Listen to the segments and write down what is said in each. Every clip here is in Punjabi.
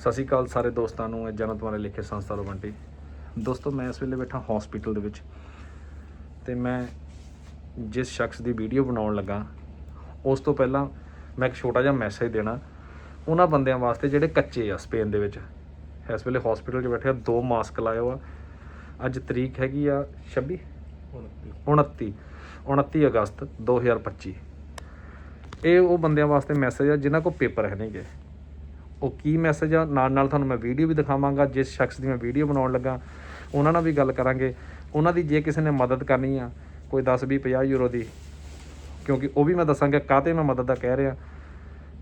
ਸਤਿ ਸ਼੍ਰੀ ਅਕਾਲ ਸਾਰੇ ਦੋਸਤਾਂ ਨੂੰ ਜਨਤ ਵਾਲੇ ਲਿਖੇ ਸੰਸਥਾ ਤੋਂ ਦੋਸਤੋ, ਮੈਂ ਇਸ ਵੇਲੇ ਬੈਠਾ ਹਸਪੀਟਲ ਦੇ ਵਿੱਚ ਤੇ ਮੈਂ ਜਿਸ ਸ਼ਖਸ ਦੀ ਵੀਡੀਓ ਬਣਾਉਣ ਲੱਗਾ, ਉਸ ਤੋਂ ਪਹਿਲਾਂ ਮੈਂ ਇੱਕ ਛੋਟਾ ਜਿਹਾ ਮੈਸੇਜ ਦੇਣਾ। ਉਹਨਾਂ ਬੰਦਿਆਂ ਵਾਸਤੇ ਜਿਹੜੇ ਕੱਚੇ ਆ ਸਪੇਨ ਦੇ ਵਿੱਚ। ਇਸ ਵੇਲੇ ਹਸਪੀਟਲ 'ਚ ਬੈਠੇ ਆ, ਦੋ ਮਾਸਕ ਲਾਏ ਹੋ ਆ। ਅੱਜ ਤਰੀਕ ਹੈਗੀ ਆ 26 29 29 ਅਗਸਤ 2025 ਇਹ ਉਹ ਬੰਦਿਆਂ ਵਾਸਤੇ ਮੈਸੇਜ ਆ ਜਿਨ੍ਹਾਂ ਕੋਲ ਪੇਪਰ ਹੈ ਨਹੀਂਗੇ ਉਹ ਕੀ ਮੈਸੇਜ ਆ? ਨਾਲ ਨਾਲ ਤੁਹਾਨੂੰ ਮੈਂ ਵੀਡੀਓ ਵੀ ਦਿਖਾਵਾਂਗਾ, ਜਿਸ ਸ਼ਖਸ ਦੀ ਮੈਂ ਵੀਡੀਓ ਬਣਾਉਣ ਲੱਗਾ। ਉਹਨਾਂ ਨਾਲ ਵੀ ਗੱਲ ਕਰਾਂਗੇ। ਉਹਨਾਂ ਦੀ ਜੇ ਕਿਸੇ ਨੇ ਮਦਦ ਕਰਨੀ ਆ, ਕੋਈ 10 20 50 ਯੂਰੋ ਦੀ, ਕਿਉਂਕਿ ਉਹ ਵੀ ਮੈਂ ਦੱਸਾਂਗਾ ਕਾਹਤੇ ਮੈਂ ਮਦਦ ਦਾ ਕਹਿ ਰਿਹਾ।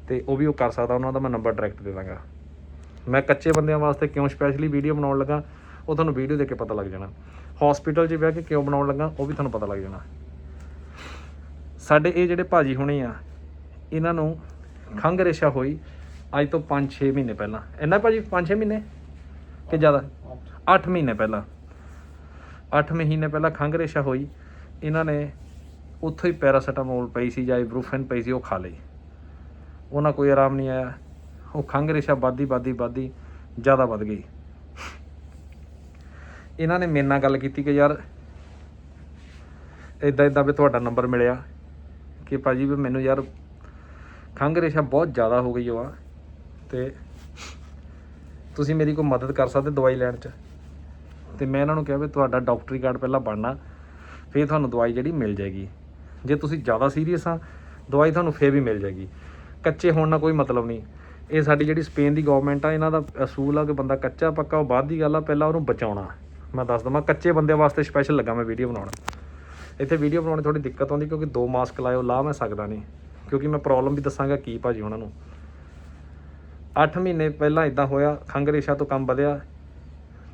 ਤੇ ਉਹ ਵੀ ਉਹ ਕਰ ਸਕਦਾ, ਉਹਨਾਂ ਦਾ ਮੈਂ ਨੰਬਰ ਡਾਇਰੈਕਟ ਦੇ ਦਾਂਗਾ। ਮੈਂ ਕੱਚੇ ਬੰਦਿਆਂ ਵਾਸਤੇ ਕਿਉਂ ਸਪੈਸ਼ਲੀ ਵੀਡੀਓ ਬਣਾਉਣ ਲੱਗਾ? ਉਹ ਤੁਹਾਨੂੰ ਵੀਡੀਓ ਦੇਖ ਕੇ ਪਤਾ ਲੱਗ ਜਾਣਾ। ਹਸਪੀਟਲ 'ਚ ਬਹਿ ਕੇ ਕਿਉਂ ਬਣਾਉਣ ਲੱਗਾ? ਉਹ ਵੀ ਤੁਹਾਨੂੰ ਪਤਾ ਲੱਗ ਜਾਣਾ। ਸਾਡੇ ਇਹ ਜਿਹੜੇ ਭਾਜੀ ਹੋਣੇ ਆ, ਇਹਨਾਂ ਨੂੰ ਖੰਘ ਰੇਸ਼ਾ ਹੋਈ। ਅੱਜ ਤੋਂ 5-6 ਮਹੀਨੇ ਪਹਿਲਾਂ। ਇੰਨਾ ਭਾਜੀ 5-6 ਮਹੀਨੇ? ਕਿ ਜ਼ਿਆਦਾ? 8 ਮਹੀਨੇ ਪਹਿਲਾਂ। 8 ਮਹੀਨੇ ਪਹਿਲਾਂ ਖੰਘ ਰੇਸ਼ਾ ਹੋਈ। ਇਹਨਾਂ ਨੇ ਉੱਥੋਂ ਹੀ ਪੈਰਾਸੀਟਾਮੋਲ ਪਈ ਸੀ ਜਾਂ ਇਬਰੂਫਨ ਪਈ ਸੀ, ਉਹ ਖਾ ਲਈ। ਉਹਨਾਂ ਕੋਈ ਆਰਾਮ ਨਹੀਂ ਆਇਆ। ਉਹ ਖੰਘ ਰੇਸ਼ਾ ਵੱਧਦੀ ਵੱਧਦੀ ਵੱਧਦੀ ਜ਼ਿਆਦਾ ਵੱਧ ਗਈ। ਇਹਨਾਂ ਨੇ ਮੇਰੇ ਨਾਲ ਗੱਲ ਕੀਤੀ ਕਿ ਯਾਰ ਇਦਾਂ ਇਦਾਂ ਵੀ ਤੁਹਾਡਾ ਨੰਬਰ ਮਿਲਿਆ ਕਿ ਭਾਜੀ ਵੀ ਮੈਨੂੰ ਯਾਰ ਖੰਘ ਰੇਸ਼ਾ ਬਹੁਤ ਜ਼ਿਆਦਾ ਹੋ ਗਈ ਆ। ਤੇ ਤੁਸੀਂ ਮੇਰੀ ਕੋਈ ਮਦਦ ਕਰ ਸਕਦੇ ਦਵਾਈ ਲੈਣ 'ਚ? ਤੇ ਮੈਂ ਇਹਨਾਂ ਨੂੰ ਕਿਹਾ ਵੀ ਤੁਹਾਡਾ ਡਾਕਟਰੀ ਕਾਰਡ ਪਹਿਲਾਂ ਬਣਨਾ, ਫਿਰ ਤੁਹਾਨੂੰ ਦਵਾਈ ਜਿਹੜੀ ਮਿਲ ਜਾਏਗੀ। ਜੇ ਤੁਸੀਂ ਜ਼ਿਆਦਾ ਸੀਰੀਅਸ ਆ, ਦਵਾਈ ਤੁਹਾਨੂੰ ਫੇਰ ਵੀ ਮਿਲ ਜਾਏਗੀ। ਕੱਚੇ ਹੋਣ ਨਾਲ ਕੋਈ ਮਤਲਬ ਨਹੀਂ। ਇਹ ਸਾਡੀ ਜਿਹੜੀ ਸਪੇਨ ਦੀ ਗਵਰਨਮੈਂਟ ਆ, ਇਹਨਾਂ ਦਾ ਅਸੂਲ ਆ ਕਿ ਬੰਦਾ ਕੱਚਾ ਪੱਕਾ, ਉਹ ਬਾਅਦ ਦੀ ਗੱਲ ਆ, ਪਹਿਲਾਂ ਉਹਨੂੰ ਬਚਾਉਣਾ। ਮੈਂ ਦੱਸ ਦਵਾਂ, ਕੱਚੇ ਬੰਦੇ ਵਾਸਤੇ ਸਪੈਸ਼ਲ ਲੱਗਾ ਮੈਂ ਵੀਡੀਓ ਬਣਾਉਣ। ਇੱਥੇ ਵੀਡੀਓ ਬਣਾਉਣ 'ਚ ਥੋੜੀ ਦਿੱਕਤ ਆਉਂਦੀ ਕਿਉਂਕਿ ਦੋ ਮਾਸਕ ਲਾਇਓ, ਲਾ ਮੈਂ ਸਕਦਾ ਨਹੀਂ। ਕਿਉਂਕਿ ਮੈਂ ਪ੍ਰੋਬਲਮ ਵੀ ਦੱਸਾਂਗਾ ਕੀ ਭਾਜੀ ਉਹਨਾਂ ਨੂੰ। 8 ਮਹੀਨੇ ਪਹਿਲਾਂ ਇਦਾਂ ਹੋਇਆ, ਖੰਘ ਰੇਸ਼ਾ ਤੋਂ ਕੰਮ ਵਧਿਆ।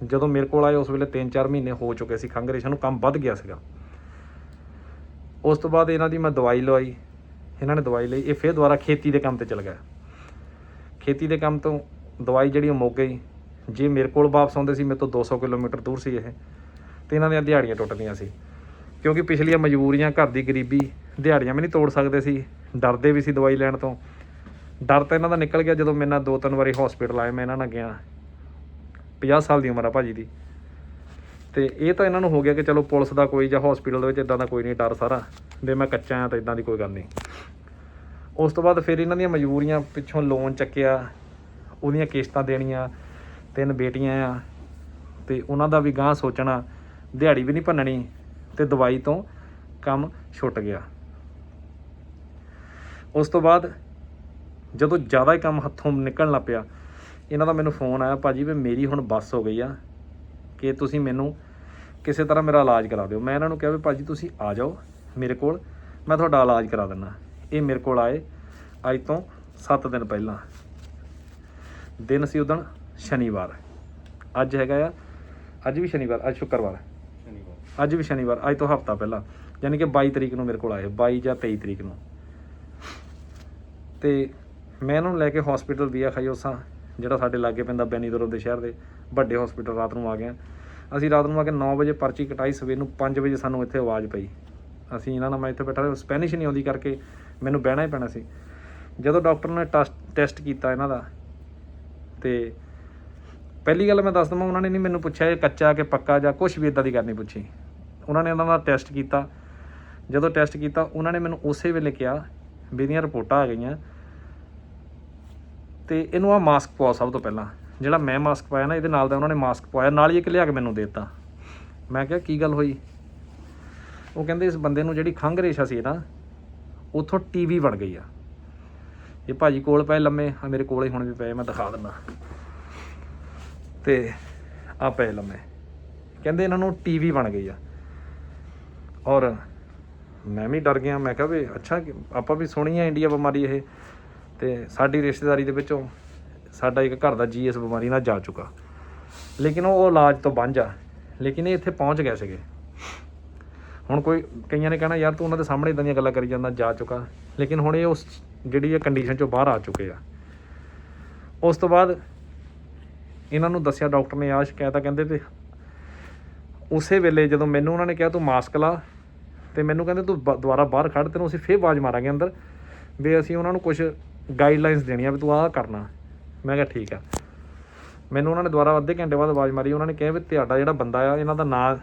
ਜਦੋਂ ਮੇਰੇ ਕੋਲ ਆਏ, ਉਸ ਵੇਲੇ 3-4 ਮਹੀਨੇ ਹੋ ਚੁੱਕੇ ਸੀ, ਖੰਘ ਰੇਸ਼ਾ ਨੂੰ ਕੰਮ ਵੱਧ ਗਿਆ ਸੀਗਾ। ਉਸ ਤੋਂ ਬਾਅਦ ਇਹਨਾਂ ਦੀ ਮੈਂ ਦਵਾਈ ਲਵਾਈ। ਇਹਨਾਂ ਨੇ ਦਵਾਈ ਲਈ। ਇਹ ਫਿਰ ਦੁਬਾਰਾ ਖੇਤੀ ਦੇ ਕੰਮ ਤੇ ਚਲ ਗਿਆ। ਖੇਤੀ ਦੇ ਕੰਮ ਤੋਂ ਦਵਾਈ ਜਿਹੜੀ ਉਹ ਮੁੱਕ ਗਈ। ਜੇ ਮੇਰੇ ਕੋਲ ਵਾਪਸ ਆਉਂਦੇ ਸੀ, ਮੇਰੇ ਤੋਂ 200 ਕਿਲੋਮੀਟਰ ਦੂਰ ਸੀ ਇਹ। ਤੇ ਇਹਨਾਂ ਦੀਆਂ ਦਿਹਾੜੀਆਂ ਟੁੱਟਦੀਆਂ ਸੀ। ਕਿਉਂਕਿ ਪਿਛਲੀਆਂ ਮਜਬੂਰੀਆਂ ਘਰ ਦੀ ਗਰੀਬੀ, ਦਿਹਾੜੀਆਂ ਵੀ ਨਹੀਂ ਤੋੜ ਸਕਦੇ ਸੀ। ਡਰਦੇ ਵੀ ਸੀ ਦਵਾਈ ਲੈਣ ਤੋਂ। ਡਰ ਤਾਂ ਇਹਨਾਂ ਦਾ ਨਿਕਲ ਗਿਆ ਜਦੋਂ ਮੇਰੇ ਨਾਲ ਦੋ ਤਿੰਨ ਵਾਰੀ ਹਸਪੀਟਲ ਆਏ, ਮੈਂ ਇਹਨਾਂ ਨਾਲ ਗਿਆ। 50 ਸਾਲ ਦੀ ਉਮਰ ਆ ਭਾਜੀ ਦੀ। ਤੇ ਇਹ ਤਾਂ ਇਹਨਾਂ ਨੂੰ ਹੋ ਗਿਆ ਕਿ ਚਲੋ ਪੁਲਿਸ ਦਾ ਕੋਈ ਜਾਂ ਹਸਪੀਟਲ ਦੇ ਵਿੱਚ ਇਦਾਂ ਦਾ ਕੋਈ ਨਹੀਂ ਡਰ ਸਾਰਾ, ਵੀ ਮੈਂ ਕੱਚਾ ਆ ਤਾਂ ਇਦਾਂ ਦੀ ਕੋਈ ਗੱਲ ਨਹੀਂ। ਉਸ ਤੋਂ ਬਾਅਦ ਫਿਰ ਇਹਨਾਂ ਦੀਆਂ ਮਜਬੂਰੀਆਂ ਪਿੱਛੋਂ ਲੋਨ ਚੱਕਿਆ, ਉਹਦੀਆਂ ਕਿਸ਼ਤਾਂ ਦੇਣੀਆਂ, ਤਿੰਨ ਬੇਟੀਆਂ ਆ, ਤੇ ਉਹਨਾਂ ਦਾ ਵੀ ਗਾਂ ਸੋਚਣਾ, ਦਿਹਾੜੀ ਵੀ ਨਹੀਂ ਭੰਨਣੀ, ਤੇ ਦਵਾਈ ਤੋਂ ਕੰਮ ਛੁੱਟ ਗਿਆ। ਉਸ ਤੋਂ ਬਾਅਦ ਜਦੋਂ ਜ਼ਿਆਦਾ ਹੀ ਕੰਮ ਹੱਥੋਂ ਨਿਕਲਣ ਲੱਗ ਪਿਆ ਇਹਨਾਂ ਦਾ ਮੈਨੂੰ ਫੋਨ ਆਇਆ ਭਾਜੀ ਵੀ ਮੇਰੀ ਹੁਣ ਬੱਸ ਹੋ ਗਈ ਆ ਕਿ ਤੁਸੀਂ ਮੈਨੂੰ ਕਿਸੇ ਤਰ੍ਹਾਂ ਮੇਰਾ ਇਲਾਜ ਕਰਾ ਦਿਓ। ਮੈਂ ਇਹਨਾਂ ਨੂੰ ਕਿਹਾ ਵੀ ਭਾਜੀ ਤੁਸੀਂ ਆ ਜਾਓ ਮੇਰੇ ਕੋਲ ਮੈਂ ਤੁਹਾਡਾ ਇਲਾਜ ਕਰਾ ਦਿੰਦਾ। ਇਹ ਮੇਰੇ ਕੋਲ ਆਏ ਅੱਜ ਤੋਂ 7 ਦਿਨ ਪਹਿਲਾਂ। ਦਿਨ ਸੀ ਉਦਣ ਸ਼ਨੀਵਾਰ। ਅੱਜ ਹੈਗਾ ਆ ਅੱਜ ਵੀ ਸ਼ਨੀਵਾਰ ਅੱਜ ਸ਼ੁੱਕਰਵਾਰ। ਅੱਜ ਵੀ ਸ਼ਨੀਵਾਰ ਅੱਜ ਤੋਂ ਹਫਤਾ ਪਹਿਲਾਂ। ਯਾਨੀ ਕਿ 22 ਤਰੀਕ ਨੂੰ ਮੇਰੇ ਕੋਲ ਆਏ 22 ਜਾਂ 23 ਤਰੀਕ ਨੂੰ। ਤੇ ਮੈਂ ਇਹਨਾਂ ਨੂੰ ਲੈ ਕੇ ਹਸਪੀਟਲ ਵੀਆ ਖਾਈਓਸਾ ਜਿਹੜਾ ਸਾਡੇ ਲਾਗੇ ਪੈਂਦਾ ਬੈਨੀਦੋਰੋ ਦੇ ਸ਼ਹਿਰ ਦੇ, ਵੱਡੇ ਹਸਪੀਟਲ ਰਾਤ ਨੂੰ ਆ ਗਏ ਅਸੀਂ ਰਾਤ ਨੂੰ ਆ ਕੇ 9 ਵਜੇ ਪਰਚੀ ਕਟਾਈ, ਸਵੇਰ ਨੂੰ 5 ਵਜੇ ਸਾਨੂੰ ਇੱਥੇ ਆਵਾਜ਼ ਪਈ। ਅਸੀਂ ਇਹਨਾਂ ਨਾਲ ਮੈਂ ਇੱਥੇ ਬੈਠਾ ਰਿਹਾ ਸਪੈਨਿਸ਼ ਨਹੀਂ ਆਉਂਦੀ ਕਰਕੇ ਮੈਨੂੰ ਬਹਿਣਾ ਹੀ ਪੈਣਾ ਸੀ। ਜਦੋਂ ਡਾਕਟਰ ਨੇ ਟੈਸਟ ਕੀਤਾ ਇਹਨਾਂ ਦਾ, ਤੇ ਪਹਿਲੀ ਗੱਲ ਮੈਂ ਦੱਸ ਦਵਾਂ, ਉਹਨਾਂ ਨੇ ਨਹੀਂ ਮੈਨੂੰ ਪੁੱਛਿਆ ਇਹ ਕੱਚਾ ਕਿ ਪੱਕਾ ਜਾਂ ਕੁਝ ਵੀ ਇਦਾਂ ਦੀ ਗੱਲ ਨਹੀਂ ਪੁੱਛੀ। ਉਹਨਾਂ ਨੇ ਇਹਨਾਂ ਦਾ ਟੈਸਟ ਕੀਤਾ। ਜਦੋਂ ਟੈਸਟ ਕੀਤਾ, ਉਹਨਾਂ ਨੇ ਮੈਨੂੰ ਉਸੇ ਵੇਲੇ ਕਿਹਾ ਵੀ ਇਹਦੀਆਂ ਰਿਪੋਰਟਾਂ ਆ ਗਈਆਂ। ਤੇ ਇਹਨੂੰ ਆ ਮਾਸਕ ਪਵਾਓ ਸਭ ਤੋਂ ਪਹਿਲਾਂ। ਜਿਹੜਾ ਮੈਂ ਮਾਸਕ ਪਾਇਆ ਨਾ, ਇਹਦੇ ਨਾਲ ਦਾ ਉਹਨਾਂ ਨੇ ਮਾਸਕ ਪਵਾਇਆ। ਨਾਲ ਹੀ ਇੱਕ ਲਿਆ ਕੇ ਮੈਨੂੰ ਦੇ ਦਿੱਤਾ। ਮੈਂ ਕਿਹਾ, ਕੀ ਗੱਲ ਹੋਈ? ਉਹ ਕਹਿੰਦੇ, ਇਸ ਬੰਦੇ ਨੂੰ ਜਿਹੜੀ ਖੰਘ ਰੇਸ਼ਾ ਸੀ ਨਾ, ਉਥੋਂ ਟੀਵੀ ਬਣ ਗਈ ਆ। ਇਹ ਭਾਜੀ ਕੋਲ ਪਏ ਲੰਮੇ ਆ ਮੇਰੇ ਕੋਲੇ ਹੁਣ ਵੀ ਪਏ, ਮੈਂ ਦਿਖਾ ਦਿੰਦਾ। ਤੇ ਆ ਪਏ ਲੰਮੇ। ਕਹਿੰਦੇ, ਇਹਨਾਂ ਨੂੰ ਟੀਵੀ ਬਣ ਗਈ ਆ। ਔਰ ਮੈਂ ਵੀ ਡਰ ਗਿਆ। ਮੈਂ ਕਿਹਾ ਵੀ, ਅੱਛਾ, ਆਪਾਂ ਵੀ ਸੁਣੀ ਆ ਇੰਡੀਆ ਬਿਮਾਰੀ ਇਹ। ਤੇ ਸਾਡੀ ਰਿਸ਼ਤੇਦਾਰੀ ਦੇ ਵਿੱਚੋਂ ਸਾਡਾ ਇੱਕ ਘਰ ਦਾ ਜੀ ਇਸ ਬਿਮਾਰੀ ਨਾਲ ਜਾ ਚੁੱਕਾ। ਲੇਕਿਨ ਉਹ ਇਲਾਜ ਤੋਂ ਵਾਂਝਾ, ਲੇਕਿਨ ਇਹ ਇੱਥੇ ਪਹੁੰਚ ਗਏ ਸੀਗੇ। ਹੁਣ ਕੋਈ, ਕਈਆਂ ਨੇ ਕਹਿਣਾ, ਯਾਰ ਤੂੰ ਉਹਨਾਂ ਦੇ ਸਾਹਮਣੇ ਇਦਾਂ ਦੀਆਂ ਗੱਲਾਂ ਕਰੀ ਜਾਂਦਾ, ਜਾ ਚੁੱਕਾ। ਲੇਕਿਨ ਹੁਣ ਇਹ ਉਸ ਜਿਹੜੀ ਇਹ ਕੰਡੀਸ਼ਨ ਚੋਂ ਬਾਹਰ ਆ ਚੁੱਕੇ ਆ। ਉਸ ਤੋਂ ਬਾਅਦ ਇਹਨਾਂ ਨੂੰ ਦੱਸਿਆ ਡਾਕਟਰ ਨੇ ਆ ਸ਼ਿਕਾਇਤ ਆ ਕਹਿੰਦੇ ਤੇ ਉਸੇ ਵੇਲੇ ਜਦੋਂ ਮੈਨੂੰ ਉਹਨਾਂ ਨੇ ਕਿਹਾ, ਤੂੰ ਮਾਸਕ ਲਾ। ਤੇ ਮੈਨੂੰ ਕਹਿੰਦੇ, ਤੂੰ ਬ- ਦੁਬਾਰਾ ਬਾਹਰ ਖੜ ਤੈਨੂੰ ਅਸੀਂ ਫੇਰ ਆਵਾਜ਼ ਮਾਰਾਂਗੇ ਅੰਦਰ। ਵੀ ਅਸੀਂ ਉਹਨਾਂ ਨੂੰ ਕੁਝ ਗਾਈਡਲਾਈਨਸ ਦੇਣੀਆਂ ਵੀ ਤੂੰ ਆਹ ਕਰਨਾ। ਮੈਂ ਕਿਹਾ ਠੀਕ ਆ। ਮੈਨੂੰ ਉਹਨਾਂ ਨੇ ਦੁਬਾਰਾ ਅੱਧੇ ਘੰਟੇ ਬਾਅਦ ਆਵਾਜ਼ ਮਾਰੀ, ਉਹਨਾਂ ਨੇ ਕਿਹਾ ਵੀ ਤੁਹਾਡਾ ਜਿਹੜਾ ਬੰਦਾ ਆ, ਇਹਨਾਂ ਦਾ ਨਾਂ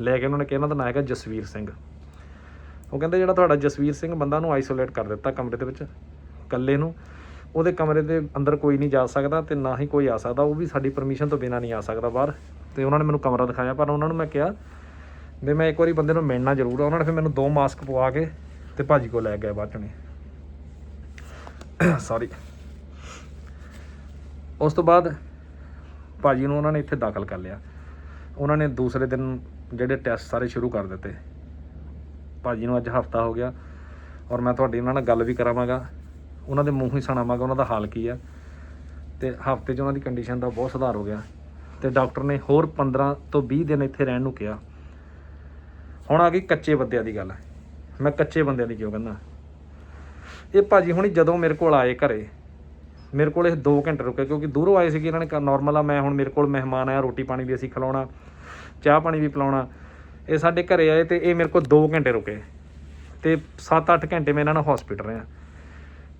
ਲੈ ਕੇ ਉਹਨਾਂ ਨੇ ਕਿਹਾ, ਇਹਨਾਂ ਦਾ ਨਾਂ ਹੈਗਾ ਜਸਵੀਰ ਸਿੰਘ। ਉਹ ਕਹਿੰਦੇ ਜਿਹੜਾ ਤੁਹਾਡਾ ਜਸਵੀਰ ਸਿੰਘ ਬੰਦਾ ਨੂੰ ਆਈਸੋਲੇਟ ਕਰ ਦਿੱਤਾ ਕਮਰੇ ਦੇ ਵਿੱਚ, ਇਕੱਲੇ ਨੂੰ। ਉਹਦੇ ਕਮਰੇ ਦੇ ਅੰਦਰ ਕੋਈ ਨਹੀਂ ਜਾ ਸਕਦਾ ਤੇ ਨਾ ਹੀ ਕੋਈ ਆ ਸਕਦਾ, ਉਹ ਵੀ ਸਾਡੀ ਪਰਮਿਸ਼ਨ ਤੋਂ ਬਿਨਾਂ ਨਹੀਂ ਆ ਸਕਦਾ ਬਾਹਰ। ਤੇ ਉਹਨਾਂ ਨੇ ਮੈਨੂੰ ਕਮਰਾ ਦਿਖਾਇਆ, ਪਰ ਉਹਨਾਂ ਨੂੰ ਮੈਂ ਕਿਹਾ ਵੀ ਮੈਂ ਇੱਕ ਵਾਰੀ ਬੰਦੇ ਨੂੰ ਮਿਲਣਾ ਜ਼ਰੂਰ ਆ। ਉਹਨਾਂ ਨੇ ਫਿਰ ਮੈਨੂੰ ਦੋ ਮਾਸਕ ਪਵਾ ਕੇ ਤੇ ਭਾਜੀ ਕੋਲ ਲੈ ਗਏ ਬਾਅਦ ਚੋਂ ਸੌਰੀ ਉਸ ਤੋਂ ਬਾਅਦ ਭਾਜੀ ਨੂੰ ਉਹਨਾਂ ਨੇ ਇੱਥੇ ਦਾਖਲ ਕਰ ਲਿਆ। ਉਹਨਾਂ ਨੇ ਦੂਸਰੇ ਦਿਨ ਜਿਹੜੇ ਟੈਸਟ ਸਾਰੇ ਸ਼ੁਰੂ ਕਰ ਦਿੱਤੇ। ਭਾਜੀ ਨੂੰ ਅੱਜ ਹਫਤਾ ਹੋ ਗਿਆ ਔਰ ਮੈਂ ਤੁਹਾਡੀ ਉਹਨਾਂ ਨਾਲ ਗੱਲ ਵੀ ਕਰਾਵਾਂਗਾ। ਉਹਨਾਂ ਦੇ ਮੂੰਹ ਹੀ ਸੁਣਾਵਾਂਗਾ ਉਹਨਾਂ ਦਾ ਹਾਲ ਕੀ ਆ। ਤੇ ਹਫ਼ਤੇ 'ਚ ਉਹਨਾਂ ਦੀ ਕੰਡੀਸ਼ਨ ਦਾ ਬਹੁਤ ਸੁਧਾਰ ਹੋ ਗਿਆ। ਤੇ ਡਾਕਟਰ ਨੇ ਹੋਰ 15 ਤੋਂ 20 ਦਿਨ ਇੱਥੇ ਰਹਿਣ ਨੂੰ ਕਿਹਾ। ਹੁਣ ਆ ਗਈ ਕੱਚੇ ਬੰਦਿਆਂ ਦੀ ਗੱਲ। ਮੈਂ ਕੱਚੇ ਬੰਦਿਆਂ ਦੀ ਕਿਉਂ ਕਹਿੰਦਾ? ਇਹ ਭਾਜੀ ਹੁਣੀ ਜਦੋਂ ਮੇਰੇ ਕੋਲ ਆਏ ਘਰੇ, ਮੇਰੇ ਕੋਲ ਇਹ 2 ਘੰਟੇ ਰੁਕੇ ਕਿਉਂਕਿ ਦੂਰੋਂ ਆਏ ਸੀਗੇ ਇਹਨਾਂ ਨੇ ਨਾਰਮਲ ਆ, ਮੈਂ ਹੁਣ ਮੇਰੇ ਕੋਲ ਮਹਿਮਾਨ ਆਇਆ, ਰੋਟੀ ਪਾਣੀ ਵੀ ਅਸੀਂ ਖਿਲਾਉਣਾ, ਚਾਹ ਪਾਣੀ ਵੀ ਪਿਲਾਉਣਾ, ਇਹ ਸਾਡੇ ਘਰੇ ਆਏ ਤੇ ਇਹ ਮੇਰੇ ਕੋਲ 2 ਘੰਟੇ ਰੁਕੇ ਤੇ 7-8 ਘੰਟੇ ਮੈਂ ਇਹਨਾਂ ਨਾਲ ਹਸਪੀਟਲ ਰਿਹਾ।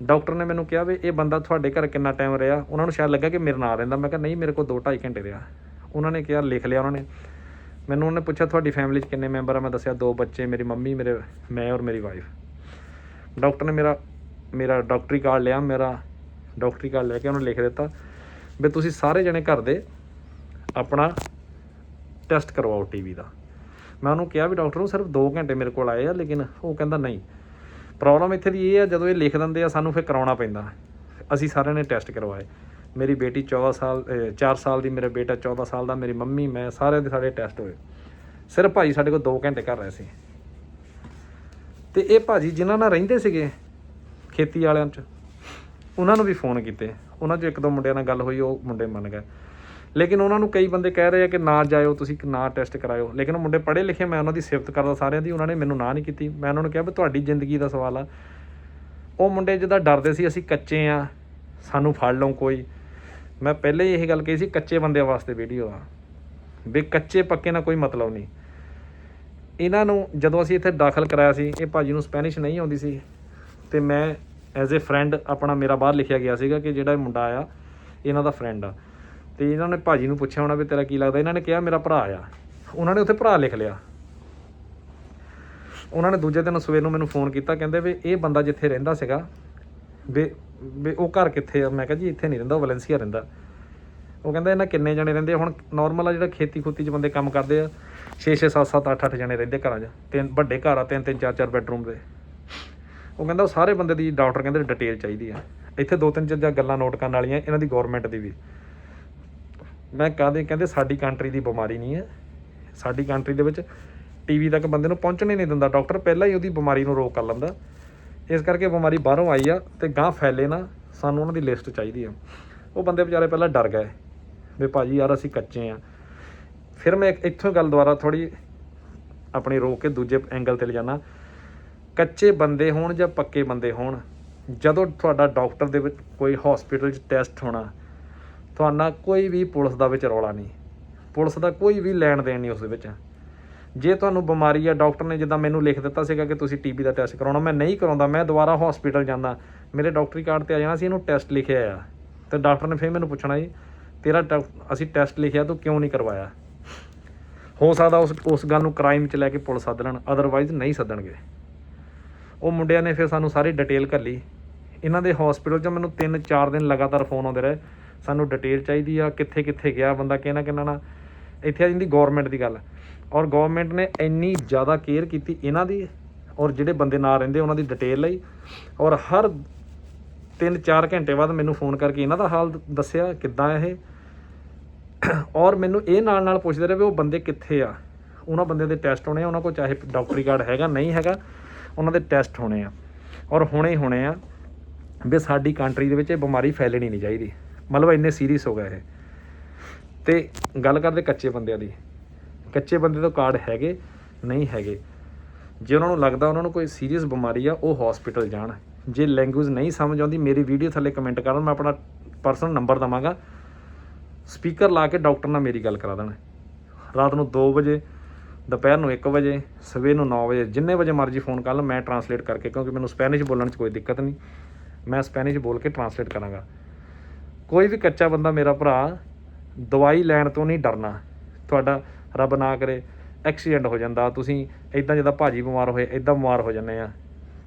ਡਾਕਟਰ ਨੇ ਮੈਨੂੰ ਕਿਹਾ ਵੀ ਇਹ ਬੰਦਾ ਤੁਹਾਡੇ ਘਰ ਕਿੰਨਾ ਟਾਈਮ ਰਿਹਾ? ਉਹਨਾਂ ਨੂੰ ਸ਼ਾਇਦ ਲੱਗਾ ਕਿ ਮੇਰੇ ਨਾਲ ਰਹਿੰਦਾ। ਮੈਂ ਕਿਹਾ, ਨਹੀਂ, ਮੇਰੇ ਕੋਲ 2-2.5 ਘੰਟੇ ਰਿਹਾ। ਉਹਨਾਂ ਨੇ ਕਿਹਾ, ਲਿਖ ਲਿਆ ਉਹਨਾਂ ਨੇ। ਮੈਨੂੰ ਉਹਨੇ ਪੁੱਛਿਆ, ਤੁਹਾਡੀ ਫੈਮਿਲੀ 'ਚ ਕਿੰਨੇ ਮੈਂਬਰ ਆ? ਮੈਂ ਦੱਸਿਆ, ਦੋ ਬੱਚੇ, ਮੇਰੀ ਮੰਮੀ, ਮੇਰੇ, ਮੈਂ ਔਰ ਮੇਰੀ ਵਾਈਫ ਡਾਕਟਰ ਨੇ ਮੇਰਾ ਮੇਰਾ ਡਾਕਟਰੀ ਕਾਰਡ ਲਿਆ, ਮੇਰਾ ਡਾਕਟਰੀ ਕਾਰਡ ਲੈ ਕੇ ਉਹਨੂੰ ਲਿਖ ਦਿੱਤਾ ਵੀ ਤੁਸੀਂ ਸਾਰੇ ਜਣੇ ਘਰ ਦੇ ਆਪਣਾ ਟੈਸਟ ਕਰਵਾਓ ਟੀਵੀ ਦਾ। ਮੈਂ ਉਹਨੂੰ ਕਿਹਾ ਵੀ ਡਾਕਟਰ ਨੂੰ ਸਿਰਫ 2 ਘੰਟੇ ਮੇਰੇ ਕੋਲ ਆਏ ਆ, ਲੇਕਿਨ ਉਹ ਕਹਿੰਦਾ ਨਹੀਂ। ਪ੍ਰੋਬਲਮ ਇੱਥੇ ਦੀ ਇਹ ਆ, ਜਦੋਂ ਇਹ ਲਿਖ ਦਿੰਦੇ ਆ, ਸਾਨੂੰ ਫਿਰ ਕਰਾਉਣਾ ਪੈਂਦਾ। ਅਸੀਂ ਸਾਰਿਆਂ ਨੇ ਟੈਸਟ ਕਰਵਾਏ। ਮੇਰੀ ਬੇਟੀ 14 ਸਾਲ 4 ਸਾਲ ਦੀ, ਮੇਰਾ ਬੇਟਾ 14 ਸਾਲ ਦਾ, ਮੇਰੀ ਮੰਮੀ, ਮੈਂ ਸਾਰਿਆਂ ਦੇ ਸਾਡੇ ਟੈਸਟ ਹੋਏ। ਸਿਰਫ ਭਾਜੀ ਸਾਡੇ ਕੋਲ 2 ਘੰਟੇ ਕਰ ਰਹੇ ਸੀ। ਤੇ ਇਹ ਭਾਜੀ ਜਿਨ੍ਹਾਂ ਨਾਲ ਰਹਿੰਦੇ ਸੀਗੇ ਖੇਤੀ ਵਾਲਿਆਂ 'ਚ। ਉਹਨਾਂ ਨੂੰ ਵੀ ਫੋਨ ਕੀਤੇ। ਉਹਨਾਂ 'ਚ ਇੱਕ ਦੋ ਮੁੰਡਿਆਂ ਨਾਲ ਗੱਲ ਹੋਈ, ਉਹ ਮੁੰਡੇ ਮੰਨ ਗਏ। ਲੇਕਿਨ ਉਹਨਾਂ ਨੂੰ ਕਈ ਬੰਦੇ ਕਹਿ ਰਹੇ ਆ ਕਿ ਨਾ ਜਾਇਓ, ਤੁਸੀਂ ਨਾ ਟੈਸਟ ਕਰਾਇਓ। ਲੇਕਿਨ ਉਹ ਮੁੰਡੇ ਪੜ੍ਹੇ ਲਿਖੇ, ਮੈਂ ਉਹਨਾਂ ਦੀ ਸਿਫਤ ਕਰਦਾ ਸਾਰਿਆਂ ਦੀ, ਉਹਨਾਂ ਨੇ ਮੈਨੂੰ ਨਾ ਨਹੀਂ ਕੀਤੀ। ਮੈਂ ਉਹਨਾਂ ਨੂੰ ਕਿਹਾ ਵੀ ਤੁਹਾਡੀ ਜ਼ਿੰਦਗੀ ਦਾ ਸਵਾਲ ਆ। ਉਹ ਮੁੰਡੇ ਜਿਹਦਾ ਡਰਦੇ ਸੀ, ਅਸੀਂ ਕੱਚੇ ਆ, ਸਾਨੂੰ ਫੜ ਲਓ ਕੋਈ। ਮੈਂ ਪਹਿਲੇ ਹੀ ਇਹ ਗੱਲ ਕਹੀ ਸੀ, ਕੱਚੇ ਬੰਦਿਆਂ ਵਾਸਤੇ ਵੀਡੀਓ ਆ। ਵੀ ਕੱਚੇ ਪੱਕੇ ਨਾਲ ਕੋਈ ਮਤਲਬ ਨਹੀਂ। ਇਹਨਾਂ ਨੂੰ ਜਦੋਂ ਅਸੀਂ ਇੱਥੇ ਦਾਖਲ ਕਰਾਇਆ ਸੀ, ਇਹ ਭਾਜੀ ਨੂੰ ਸਪੈਨਿਸ਼ ਨਹੀਂ ਆਉਂਦੀ ਸੀ, ਤੇ ਮੈਂ ਐਜ਼ ਅ ਫਰੈਂਡ ਆਪਣਾ ਮੇਰਾ ਬਾਹਰ ਲਿਖਿਆ ਗਿਆ ਸੀਗਾ ਕਿ ਜਿਹੜਾ ਇਹ ਮੁੰਡਾ ਆ ਇਹਨਾਂ ਦਾ ਫਰੈਂਡ ਆ। ਤੇ ਇਹਨਾਂ ਨੇ ਭਾਜੀ ਨੂੰ ਪੁੱਛਿਆ ਹੋਣਾ ਵੀ ਤੇਰਾ ਕੀ ਲੱਗਦਾ? ਇਹਨਾਂ ਨੇ ਕਿਹਾ ਮੇਰਾ ਭਰਾ ਆ। ਉਹਨਾਂ ਨੇ ਉੱਥੇ ਭਰਾ ਲਿਖ ਲਿਆ। ਉਹਨਾਂ ਨੇ ਦੂਜੇ ਦਿਨ ਸਵੇਰ ਨੂੰ ਮੈਨੂੰ ਫੋਨ ਕੀਤਾ, ਕਹਿੰਦੇ ਵੀ ਇਹ ਬੰਦਾ ਜਿੱਥੇ ਰਹਿੰਦਾ ਸੀਗਾ, ਵੀ ਵੀ ਉਹ ਘਰ ਕਿੱਥੇ ਆ? ਮੈਂ ਕਿਹਾ ਜੀ ਇੱਥੇ ਨਹੀਂ ਰਹਿੰਦਾ, ਉਹ ਵੈਲੈਂਸੀਆ ਰਹਿੰਦਾ। ਉਹ ਕਹਿੰਦਾ ਇਹਨਾਂ ਕਿੰਨੇ ਜਣੇ ਰਹਿੰਦੇ? ਹੁਣ ਨਾਰਮਲ ਆ ਜਿਹੜਾ ਖੇਤੀ ਖੁੱਤੀ 'ਚ ਬੰਦੇ ਕੰਮ ਕਰਦੇ ਆ 6 6 7 7 8 8 ਜਣੇ ਰਹਿੰਦੇ ਘਰਾਂ 'ਚ। ਤਿੰਨ ਵੱਡੇ ਘਰ ਆ ਤਿੰਨ ਤਿੰਨ ਚਾਰ ਚਾਰ ਬੈਡਰੂਮ ਦੇ। ਉਹ ਕਹਿੰਦਾ ਉਹ ਸਾਰੇ ਬੰਦੇ ਦੀ ਡਾਕਟਰ ਕਹਿੰਦੇ ਡਿਟੇਲ ਚਾਹੀਦੀ ਆ। ਇੱਥੇ ਦੋ ਤਿੰਨ ਚੀਜ਼ਾਂ ਗੱਲਾਂ ਨੋਟ ਕਰਨ ਵਾਲੀਆਂ, ਇਹਨਾਂ ਦੀ ਗਵਰਨਮੈਂਟ ਦੀ ਵੀ। ਮੈਂ ਕਹਦੇ ਕਹਿੰਦੇ ਸਾਡੀ ਕੰਟਰੀ ਦੀ ਬਿਮਾਰੀ ਨਹੀਂ ਹੈ। ਸਾਡੀ ਕੰਟਰੀ ਦੇ ਵਿੱਚ ਟੀਵੀ ਤੱਕ ਬੰਦੇ ਨੂੰ ਪਹੁੰਚਣ ਹੀ ਨਹੀਂ ਦਿੰਦਾ। ਡਾਕਟਰ ਪਹਿਲਾਂ ਹੀ ਉਹਦੀ ਬਿਮਾਰੀ ਨੂੰ ਰੋਕ ਕਰ ਲੈਂਦਾ। ਇਸ ਕਰਕੇ ਬਿਮਾਰੀ ਬਾਹਰੋਂ ਆਈ ਆ ਤੇ ਗਾਂ ਫੈਲੇ ਨਾ, ਸਾਨੂੰ ਉਹਨਾਂ ਦੀ ਲਿਸਟ ਚਾਹੀਦੀ ਆ। ਉਹ ਬੰਦੇ ਵਿਚਾਰੇ ਪਹਿਲਾਂ ਡਰ ਗਏ ਵੀ ਭਾਜੀ ਯਾਰ ਅਸੀਂ ਕੱਚੇ ਆ। ਫਿਰ ਮੈਂ ਇੱਕ- ਇੱਥੋਂ ਗੱਲ ਦੁਆਰਾ ਥੋੜੀ ਆਪਣੀ ਰੋਕ ਕੇ ਦੂਜੇ ਐਂਗਲ ਤੇ ਲਿਜਾਣਾ ਕੱਚੇ ਬੰਦੇ ਹੋਣ ਜਾਂ ਪੱਕੇ ਬੰਦੇ ਹੋਣ, ਜਦੋਂ ਤੁਹਾਡਾ ਡਾਕਟਰ ਦੇ ਵਿੱਚ ਕੋਈ ਹਸਪੀਟਲ 'ਚ ਟੈਸਟ ਹੋਣਾ, ਤੁਹਾਡਾ ਕੋਈ ਵੀ ਪੁਲਿਸ ਦਾ ਵਿੱਚ ਰੌਲਾ ਨਹੀਂ, ਪੁਲਿਸ ਦਾ ਕੋਈ ਵੀ ਲੈਣ ਦੇਣ ਨਹੀਂ ਉਸ ਦੇ ਵਿੱਚ। ਜੇ ਤੁਹਾਨੂੰ ਬਿਮਾਰੀ ਆ, ਡਾਕਟਰ ਨੇ ਜਿੱਦਾਂ ਮੈਨੂੰ ਲਿਖ ਦਿੱਤਾ ਸੀਗਾ ਕਿ ਤੁਸੀਂ ਟੀਬੀ ਦਾ ਟੈਸਟ ਕਰਾਉਣਾ, ਮੈਂ ਨਹੀਂ ਕਰਾਉਂਦਾ, ਮੈਂ ਦੁਬਾਰਾ ਹਸਪੀਟਲ ਜਾਂਦਾ, ਮੇਰੇ ਡਾਕਟਰੀ ਕਾਰਡ ਤੇ ਆ ਜਾਣਾ ਸੀ ਇਹਨੂੰ ਟੈਸਟ ਲਿਖਿਆ ਆ। ਤੇ ਡਾਕਟਰ ਨੇ ਫਿਰ ਮੈਨੂੰ ਪੁੱਛਣਾ ਜੀ, ਤੇਰਾ ਟੈ- ਅਸੀਂ ਟੈਸਟ ਲਿਖਿਆ, ਤੂੰ ਕਿਉਂ ਨਹੀਂ ਕਰਵਾਇਆ? ਹੋ ਸਕਦਾ ਉਸ ਉਸ ਗੱਲ ਨੂੰ ਕ੍ਰਾਈਮ 'ਚ ਲੈ ਕੇ ਪੁਲਿਸ ਸੱਦ ਲੈਣ ਅਦਰਵਾਈਜ਼ ਨਹੀਂ ਸੱਦਣਗੇ। ਉਹ ਮੁੰਡਿਆਂ ਨੇ ਫਿਰ ਸਾਨੂੰ ਸਾਰੀ ਡਿਟੇਲ ਘੱਲੀ ਇਹਨਾਂ ਦੇ ਹਸਪੀਟਲ 'ਚ ਮੈਨੂੰ 3-4 ਦਿਨ ਲਗਾਤਾਰ ਫੋਨ ਆਉਂਦੇ ਰਹੇ। ਸਾਨੂੰ ਡਿਟੇਲ ਚਾਹੀਦੀ ਆ, ਕਿੱਥੇ ਕਿੱਥੇ ਗਿਆ ਬੰਦਾ, ਕਿਹਨਾਂ ਕਿਹਨਾਂ ਨਾਲ। ਇੱਥੇ ਆ ਜਾਂਦੀ ਗਵਰਨਮੈਂਟ ਦੀ ਗੱਲ। ਔਰ ਗਵਰਨਮੈਂਟ ਨੇ ਇੰਨੀ ਜ਼ਿਆਦਾ ਕੇਅਰ ਕੀਤੀ ਇਹਨਾਂ ਦੀ ਔਰ ਜਿਹੜੇ ਬੰਦੇ ਨਾਲ ਰਹਿੰਦੇ ਉਹਨਾਂ ਦੀ ਡਿਟੇਲ ਲਈ। ਔਰ ਹਰ 3-4 ਘੰਟੇ ਬਾਅਦ ਮੈਨੂੰ ਫੋਨ ਕਰਕੇ ਇਹਨਾਂ ਦਾ ਹਾਲ ਦੱਸਿਆ, ਕਿੱਦਾਂ ਇਹ? ਔਰ ਮੈਨੂੰ ਇਹ ਨਾਲ ਨਾਲ ਪੁੱਛਦੇ ਰਹੇ ਵੀ ਉਹ ਬੰਦੇ ਕਿੱਥੇ ਆ? ਉਹਨਾਂ ਬੰਦਿਆਂ ਦੇ ਟੈਸਟ ਹੋਣੇ ਆ, ਉਹਨਾਂ ਕੋਲ ਚਾਹੇ ਡਾਕਟਰੀ ਕਾਰਡ ਹੈਗਾ, ਨਹੀਂ ਹੈਗਾ। ਉਹਨਾਂ ਦੇ ਟੈਸਟ ਹੋਣੇ ਆ। ਔਰ ਹੁਣੇ ਹੋਣੇ ਆ ਵੀ ਸਾਡੀ ਕੰਟਰੀ ਦੇ ਵਿੱਚ ਇਹ ਬਿਮਾਰੀ ਫੈਲਣੀ ਨਹੀਂ ਚਾਹੀਦੀ। ਮਤਲਬ ਇੰਨੇ ਸੀਰੀਅਸ ਹੋ ਗਏ ਇਹ। ਤੇ ਗੱਲ ਕਰਦੇ ਕੱਚੇ ਬੰਦਿਆਂ ਦੀ। ਕੱਚੇ ਬੰਦੇ ਤੋਂ ਕਾਰਡ ਹੈਗੇ, ਨਹੀਂ ਹੈਗੇ। ਜੇ ਉਹਨਾਂ ਨੂੰ ਲੱਗਦਾ ਉਹਨਾਂ ਨੂੰ ਕੋਈ ਸੀਰੀਅਸ ਬਿਮਾਰੀ ਆ, ਉਹ ਹਸਪੀਟਲ ਜਾਣ। ਜੇ ਲੈਂਗੁਏਜ ਨਹੀਂ ਸਮਝ ਆਉਂਦੀ, ਮੇਰੀ ਵੀਡੀਓ ਥੱਲੇ ਕਮੈਂਟ ਕਰਨ, ਮੈਂ ਆਪਣਾ ਪਰਸਨਲ ਨੰਬਰ ਦਵਾਂਗਾ। ਸਪੀਕਰ ਲਾ ਕੇ ਡਾਕਟਰ ਨਾਲ ਮੇਰੀ ਗੱਲ ਕਰਾ ਦੇਣ। ਰਾਤ ਨੂੰ 2 ਵਜੇ ਦੁਪਹਿਰ ਨੂੰ 1 ਵਜੇ, ਸਵੇਰ ਨੂੰ 9 ਵਜੇ, ਜਿੰਨੇ ਵਜੇ ਮਰਜ਼ੀ ਫੋਨ ਕਰ ਲਓ, ਮੈਂ ਟਰਾਂਸਲੇਟ ਕਰਕੇ, ਕਿਉਂਕਿ ਮੈਨੂੰ ਸਪੈਨਿਸ਼ ਬੋਲਣ 'ਚ ਕੋਈ ਦਿੱਕਤ ਨਹੀਂ। ਮੈਂ ਸਪੈਨਿਸ਼ ਬੋਲ ਕੇ ਟਰਾਂਸਲੇਟ ਕਰਾਂਗਾ। ਕੋਈ ਵੀ ਕੱਚਾ ਬੰਦਾ ਮੇਰਾ ਭਰਾ, ਦਵਾਈ ਲੈਣ ਤੋਂ ਨਹੀਂ ਡਰਨਾ। ਤੁਹਾਡਾ ਰੱਬ ਨਾ ਕਰੇ ਐਕਸੀਡੈਂਟ ਹੋ ਜਾਂਦਾ। ਤੁਸੀਂ ਇਦਾਂ ਜਿੱਦਾਂ ਭਾਜੀ ਬਿਮਾਰ ਹੋਏ ਇਦਾਂ ਬਿਮਾਰ ਹੋ ਜਾਂਦੇ ਆ।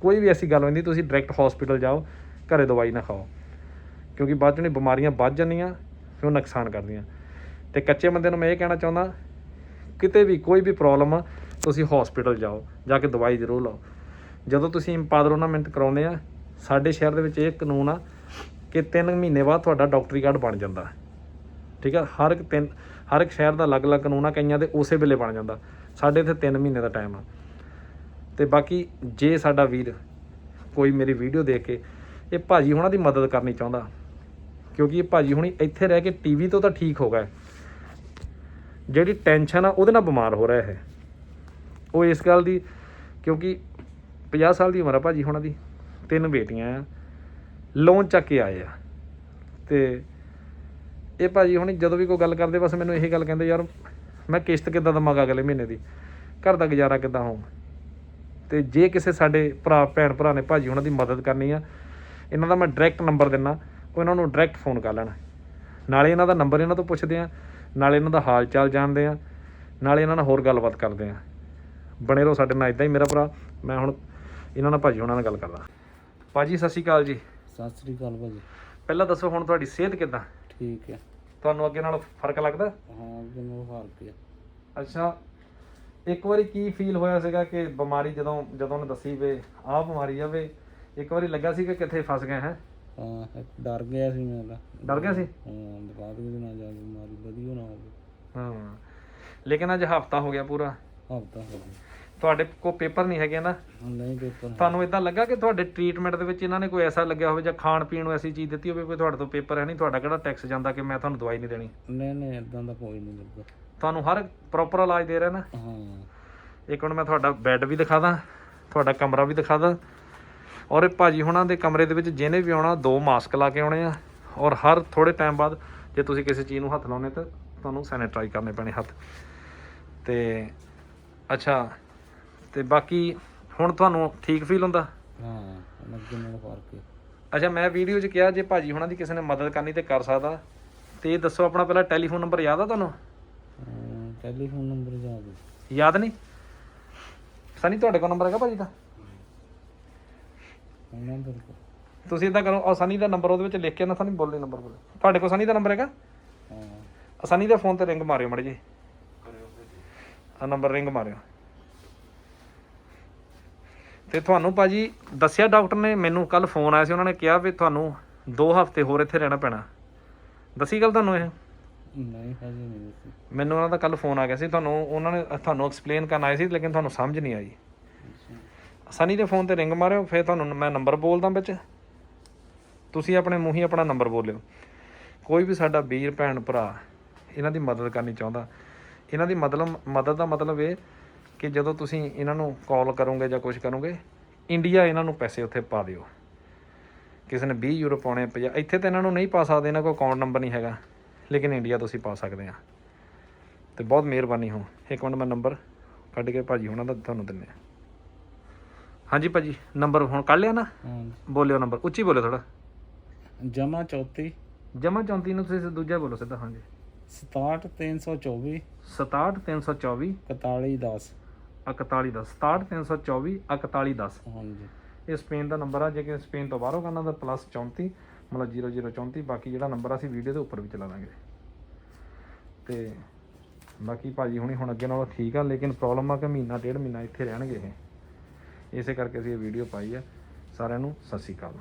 ਕੋਈ ਵੀ ਐਸੀ ਗੱਲ ਹੁੰਦੀ ਤੁਸੀਂ ਡਾਇਰੈਕਟ ਹਸਪੀਟਲ ਜਾਓ, ਘਰੇ ਦਵਾਈ ਨਾ ਖਾਓ। ਕਿਉਂਕਿ ਬਾਅਦ ਚੋਂ ਬਿਮਾਰੀਆਂ ਵੱਧ ਜਾਂਦੀਆਂ, ਫਿਰ ਉਹ ਨੁਕਸਾਨ ਕਰਦੀਆਂ। ਤੇ ਕੱਚੇ ਬੰਦੇ ਨੂੰ ਮੈਂ ਇਹ ਕਹਿਣਾ ਚਾਹੁੰਦਾ ਕਿਤੇ ਵੀ ਕੋਈ ਵੀ ਪ੍ਰੋਬਲਮ ਆ, ਤੁਸੀਂ ਹਸਪੀਟਲ ਜਾਓ, ਜਾ ਕੇ ਦਵਾਈ ਜ਼ਰੂਰ ਲਓ। ਜਦੋਂ ਤੁਸੀਂ ਇੰਪਾਦਰੋਨਾਮੈਂਟ ਕਰਾਉਂਦੇ ਆ, ਸਾਡੇ ਸ਼ਹਿਰ ਦੇ ਵਿੱਚ ਇਹ ਕਾਨੂੰਨ ਆ ਕਿ 3 ਮਹੀਨੇ ਬਾਅਦ ਤੁਹਾਡਾ ਡਾਕਟਰੀ ਕਾਰਡ ਬਣ ਜਾਂਦਾ। ਠੀਕ ਆ? ਹਰ ਇੱਕ ਤਿੰਨ ਹਰ ਇੱਕ ਸ਼ਹਿਰ ਦਾ ਅਲੱਗ-ਅਲੱਗ ਕਾਨੂੰਨ ਆ, ਕਈਆਂ ਦੇ ਉਸੇ ਵੇਲੇ ਬਣ ਜਾਂਦਾ। ਸਾਡੇ ਇੱਥੇ 3 ਮਹੀਨੇ ਦਾ ਟਾਈਮ ਆ। ਤੇ ਬਾਕੀ ਜੇ ਸਾਡਾ ਵੀਰ ਕੋਈ ਮੇਰੀ ਵੀਡੀਓ ਦੇਖ ਕੇ, ਇਹ ਭਾਜੀ ਹੁਣਾਂ ਦੀ ਮਦਦ ਕਰਨੀ ਚਾਹੁੰਦਾ, ਕਿਉਂਕਿ ਇਹ ਭਾਜੀ ਹੁਣੀ ਇੱਥੇ ਰਹਿ ਕੇ ਟੀਵੀ ਤੋਂ ਤਾਂ ਠੀਕ ਹੋ ਗਏ ਜਿਹੜੀ ਟੈਨਸ਼ਨ ਆ, ਉਹਦੇ ਨਾਲ ਬਿਮਾਰ ਹੋ ਰਿਹਾ ਹੈ ਉਹ ਇਸ ਗੱਲ ਦੀ, ਕਿਉਂਕਿ 50 ਸਾਲ ਦੀ ਉਮਰ ਆ ਭਾਜੀ ਹੁਣਾਂ ਦੀ, ਤਿੰਨ ਬੇਟੀਆਂ ਆ ਲੋਨ ਚੱਕ ਕੇ ਆਏ ਆ। ਤੇ ਇਹ ਭਾਜੀ ਹੁਣੀ ਜਦੋਂ ਵੀ ਕੋਈ ਗੱਲ ਕਰਦੇ, ਬਸ ਮੈਨੂੰ ਇਹੀ ਗੱਲ ਕਹਿੰਦੇ, ਯਾਰ, ਮੈਂ ਕਿਸ਼ਤ ਕਿੱਦਾਂ ਦਵਾਂਗਾ ਅਗਲੇ ਮਹੀਨੇ ਦੀ? ਘਰ ਦਾ ਗੁਜ਼ਾਰਾ ਕਿੱਦਾਂ ਹੋਊ? ਤੇ ਜੇ ਕਿਸੇ ਸਾਡੇ ਭਰਾ, ਭੈਣ, ਭਰਾ ਨੇ ਭਾਜੀ ਉਹਨਾਂ ਦੀ ਮਦਦ ਕਰਨੀ ਆ, ਇਹਨਾਂ ਦਾ ਮੈਂ ਡਾਇਰੈਕਟ ਨੰਬਰ ਦਿੰਨਾ, ਉਹ ਇਹਨਾਂ ਨੂੰ ਡਾਇਰੈਕਟ ਫੋਨ ਕਰ ਲੈਣਾ। ਨਾਲੇ ਇਹਨਾਂ ਦਾ ਨੰਬਰ ਇਹਨਾਂ ਤੋਂ ਪੁੱਛਦੇ ਆ ਨਾਲੇ ਇਹਨਾਂ ਦਾ ਹਾਲ ਚਾਲ ਜਾਣਦੇ ਆ ਨਾਲੇ ਇਹਨਾਂ ਨਾਲ ਹੋਰ ਗੱਲਬਾਤ ਕਰਦੇ ਆ। ਬਣੇ ਰਹੋ ਸਾਡੇ ਨਾਲ ਇਦਾਂ ਹੀ ਮੇਰਾ ਭਰਾ ਮੈਂ ਹੁਣ ਇਹਨਾਂ ਨਾਲ ਭਾਜੀ ਉਹਨਾਂ ਨਾਲ ਗੱਲ ਕਰਦਾ। ਭਾਜੀ ਸਤਿ ਸ਼੍ਰੀ ਅਕਾਲ ਜੀ। ਸਤਿ ਸ੍ਰੀ ਅਕਾਲ ਭਾਜੀ। ਪਹਿਲਾਂ ਦੱਸੋ ਹੁਣ ਤੁਹਾਡੀ ਸਿਹਤ ਕਿੱਦਾਂ? ਠੀਕ ਹੈ। ਤੁਹਾਨੂੰ ਅੱਗੇ ਨਾਲੋਂ ਫ਼ਰਕ ਲੱਗਦਾ? ਹਾਂ ਮੈਨੂੰ ਹਾਰ ਗਿਆ ਅੱਛਾ ਇੱਕ ਵਾਰੀ ਕੀ ਫੀਲ ਹੋਇਆ ਸੀਗਾ ਕਿ ਬਿਮਾਰੀ ਜਦੋਂ ਜਦੋਂ ਉਹਨੇ ਦੱਸੀ ਵੇ ਆਹ ਬਿਮਾਰੀ ਆ ਵੇ ਇੱਕ ਵਾਰੀ ਲੱਗਾ ਸੀ ਕਿ ਕਿੱਥੇ ਫਸ ਗਏ ਹੈ? ਹਾਂ ਇੱਕ ਡਰ ਗਿਆ ਸੀ ਮੈਂ ਤਾਂ। ਡਰ ਗਿਆ ਸੀ? ਹਾਂ ਬਾਅਦ ਵਿੱਚ ਨਾ ਜਾ ਬਿਮਾਰੀ ਵਧੀਆ ਨਾ ਹੋਵੇ। ਹਾਂ। ਲੇਕਿਨ ਅੱਜ ਹਫਤਾ ਹੋ ਗਿਆ ਪੂਰਾ। ਹਫਤਾ ਹੋ ਗਿਆ। ਤੁਹਾਡੇ ਕੋਲ ਪੇਪਰ ਨਹੀਂ ਹੈਗੇ ਨਾ? ਹੁਣ ਨਹੀਂ ਪੇਪਰ ਤੁਹਾਨੂੰ ਇਦਾਂ ਲੱਗਾ ਕਿ ਤੁਹਾਡੇ ਟ੍ਰੀਟਮੈਂਟ ਦੇ ਵਿੱਚ ਇਹਨਾਂ ਨੇ ਕੋਈ ਐਸਾ ਲੱਗਿਆ ਹੋਵੇ ਜਾਂ ਖਾਣ ਪੀਣ ਨੂੰ ਐਸੀ ਚੀਜ਼ ਦਿੱਤੀ ਹੋਵੇ ਕੋਈ ਤੁਹਾਡੇ ਤੋਂ ਪੇਪਰ ਹੈ ਨਹੀਂ ਤੁਹਾਡਾ ਕਿਹੜਾ ਟੈਕਸ ਜਾਂਦਾ ਕਿ ਮੈਂ ਤੁਹਾਨੂੰ ਦਵਾਈ ਨਹੀਂ ਦੇਣੀ? ਨਹੀਂ ਨਹੀਂ ਇਦਾਂ ਦਾ ਕੋਈ ਨਹੀਂ ਲੱਗਾ ਤੁਹਾਨੂੰ ਹਰ ਪ੍ਰੋਪਰ ਇਲਾਜ ਦੇ ਰਿਹਾ ਨਾ? ਹਾਂ। ਇੱਕ ਹੁਣ ਮੈਂ ਤੁਹਾਡਾ ਬੈੱਡ ਵੀ ਦਿਖਾ ਦਾਂ ਤੁਹਾਡਾ ਕਮਰਾ ਵੀ ਦਿਖਾ ਦਾਂ ਔਰ ਇਹ ਭਾਜੀ ਹੁਣਾਂ ਦੇ ਕਮਰੇ ਦੇ ਵਿੱਚ ਜਿਹਨੇ ਵੀ ਆਉਣਾ ਦੋ ਮਾਸਕ ਲਾ ਕੇ ਆਉਣੇ ਆ। ਔਰ ਹਰ ਥੋੜੇ ਟਾਈਮ ਬਾਅਦ ਜੇ ਤੁਸੀਂ ਕਿਸੇ ਚੀਜ਼ ਨੂੰ ਹੱਥ ਲਾਉਣੇ ਤਾਂ ਤੁਹਾਨੂੰ ਸੈਨੀਟਾਈਜ਼ ਕਰਨੇ ਪੈਣੇ ਹੱਥ। ਤੇ ਅੱਛਾ ਤੇ ਬਾਕੀ ਹੁਣ ਤੁਹਾਨੂੰ ਠੀਕ ਫੀਲ ਹੁੰਦਾ? ਹਾਂ ਅੱਗੇ ਨਾਲ ਫ਼ਰਕ ਹੈ। ਅੱਛਾ ਮੈਂ ਵੀਡੀਓ 'ਚ ਕਿਹਾ ਜੇ ਭਾਜੀ ਹੁਣਾਂ ਦੀ ਕਿਸੇ ਨੇ ਮਦਦ ਕਰਨੀ ਤੇ ਕਰ ਸਕਦਾ। ਤੇ ਇਹ ਦੱਸੋ ਆਪਣਾ ਪਹਿਲਾਂ ਟੈਲੀਫੋਨ ਨੰਬਰ ਯਾਦ ਆ ਤੁਹਾਨੂੰ? ਟੈਲੀਫੋਨ ਨੰਬਰ ਜਾ ਦੇ ਯਾਦ ਨਹੀਂ? ਸਨੀ ਤੁਹਾਡੇ ਕੋਲ ਨੰਬਰ ਹੈਗਾ ਭਾਜੀ ਦਾ? ਉਹਨਾਂ ਦਾ ਤਾਂ- ਤੁਸੀਂ ਇਦਾਂ ਕਰੋ ਆ ਸਨੀ ਦਾ ਨੰਬਰ ਉਹਦੇ ਵਿੱਚ ਲਿਖ ਕੇ ਨਾ ਸਨੀ ਬੋਲੇ ਨੰਬਰ ਬੋਲੇ। ਤੁਹਾਡੇ ਕੋਲ ਸਨੀ ਦਾ ਨੰਬਰ ਹੈਗਾ? ਹਾਂ। ਆਹ ਸਨੀ ਦੇ ਫੋਨ ਤੇ ਰਿੰਗ ਮਾਰਿਓ ਮੜੇ ਜੀ। ਆ ਨੰਬਰ ਰਿੰਗ ਮਾਰਿਓ। ਤੇ ਤੁਹਾਨੂੰ ਭਾਜੀ ਦੱਸਿਆ ਡਾਕਟਰ ਨੇ ਮੈਨੂੰ ਕੱਲ ਫੋਨ ਆਇਆ ਸੀ ਉਹਨਾਂ ਨੇ ਕਿਹਾ ਵੀ ਤੁਹਾਨੂੰ 2 ਹਫ਼ਤੇ ਹੋਰ ਇੱਥੇ ਰਹਿਣਾ ਪੈਣਾ। ਦੱਸੀ ਗੱਲ ਤੁਹਾਨੂੰ ਇਹ? ਨਹੀਂ ਹਜੇ ਨਹੀਂ ਦੱਸੀ। ਮੈਨੂੰ ਉਹਨਾਂ ਦਾ ਕੱਲ ਫੋਨ ਆ ਗਿਆ ਸੀ ਤੁਹਾਨੂੰ ਉਹਨਾਂ ਨੇ ਤੁਹਾਨੂੰ ਐਕਸਪਲੇਨ ਕਰਨ ਆਏ ਸੀ ਲੇਕਿਨ ਤੁਹਾਨੂੰ ਸਮਝ ਨਹੀਂ ਆਈ। ਸਨੀ ਦੇ ਫੋਨ ਤੇ ਰਿੰਗ ਮਾਰਿਓ, ਫਿਰ ਤੁਹਾਨੂੰ ਮੈਂ ਨੰਬਰ ਬੋਲਦਾ ਵਿੱਚ। ਤੁਸੀਂ ਆਪਣੇ ਮੂੰਹ ਹੀ ਆਪਣਾ ਨੰਬਰ ਬੋਲਿਓ। ਕੋਈ ਵੀ ਸਾਡਾ ਵੀਰ, ਭੈਣ, ਭਰਾ ਇਹਨਾਂ ਦੀ ਮਦਦ ਕਰਨੀ ਚਾਹੁੰਦਾ। ਇਹਨਾਂ ਦੀ ਮਤਲਬ, ਮਦਦ ਦਾ ਮਤਲਬ ਇਹ ਕਿ ਜਦੋਂ ਤੁਸੀਂ ਇਹਨਾਂ ਨੂੰ ਕਾਲ ਕਰੋਗੇ ਜਾਂ ਕੁਝ ਕਰੋਗੇ ਇੰਡੀਆ ਇਹਨਾਂ ਨੂੰ ਪੈਸੇ ਉੱਥੇ ਪਾ ਦਿਓ। ਕਿਸੇ ਨੇ 20 ਯੂਰੋ ਪਾਉਣੇ 50 ਇੱਥੇ ਤਾਂ ਇਹਨਾਂ ਨੂੰ ਨਹੀਂ ਪਾ ਸਕਦੇ, ਇਹਨਾਂ ਕੋਲ ਅਕਾਊਂਟ ਨੰਬਰ ਨਹੀਂ ਹੈਗਾ। ਲੇਕਿਨ ਇੰਡੀਆ ਤੁਸੀਂ ਪਾ ਸਕਦੇ ਆ ਤੇ ਬਹੁਤ ਮਿਹਰਬਾਨੀ ਹੋ। ਇੱਕ ਮਿੰਟ ਮੈਂ ਨੰਬਰ ਕੱਢ ਕੇ ਭਾਜੀ ਉਹਨਾਂ ਦਾ ਤੁਹਾਨੂੰ ਦਿੰਨੇ ਆ ਹਾਂਜੀ ਭਾਜੀ ਨੰਬਰ ਹੁਣ ਕੱਢ ਲਿਆ ਨਾ? ਬੋਲਿਓ ਨੰਬਰ ਉੱਚੀ ਬੋਲਿਓ ਥੋੜਾ ਜਮਾ 34 ਜਮਾ 34 ਨੂੰ ਤੁਸੀਂ ਦੂਜਾ ਬੋਲੋ ਸਿੱਧਾ ਹਾਂਜੀ। 67 324 67 324 41 10 41 10 67 324 41 10 ਹਾਂਜੀ। ਇਹ ਸਪੇਨ ਦਾ ਨੰਬਰ ਆ ਜੇ ਕਿ ਸਪੇਨ ਤੋਂ ਬਾਹਰੋਂ ਕਰਨਾ ਤਾਂ ਪਲੱਸ 34 ਮਤਲਬ 0034 ਬਾਕੀ ਜਿਹੜਾ ਨੰਬਰ ਆ ਅਸੀਂ ਵੀਡੀਓ ਦੇ ਉੱਪਰ ਵੀ ਚਲਾ ਦਾਂਗੇ। ਤੇ ਬਾਕੀ ਭਾਜੀ ਹੁਣੀ ਹੁਣ ਅੱਗੇ ਨਾਲੋਂ ਠੀਕ ਆ ਲੇਕਿਨ ਪ੍ਰੋਬਲਮ ਆ ਕਿ ਮਹੀਨਾ ਡੇਢ ਮਹੀਨਾ ਇੱਥੇ ਰਹਿਣਗੇ ਇਹ। ਇਸੇ ਕਰਕੇ ਅਸੀਂ ਇਹ ਵੀਡੀਓ ਪਾਈ ਆ। ਸਾਰਿਆਂ ਨੂੰ ਸਤਿ ਸ਼੍ਰੀ ਅਕਾਲ।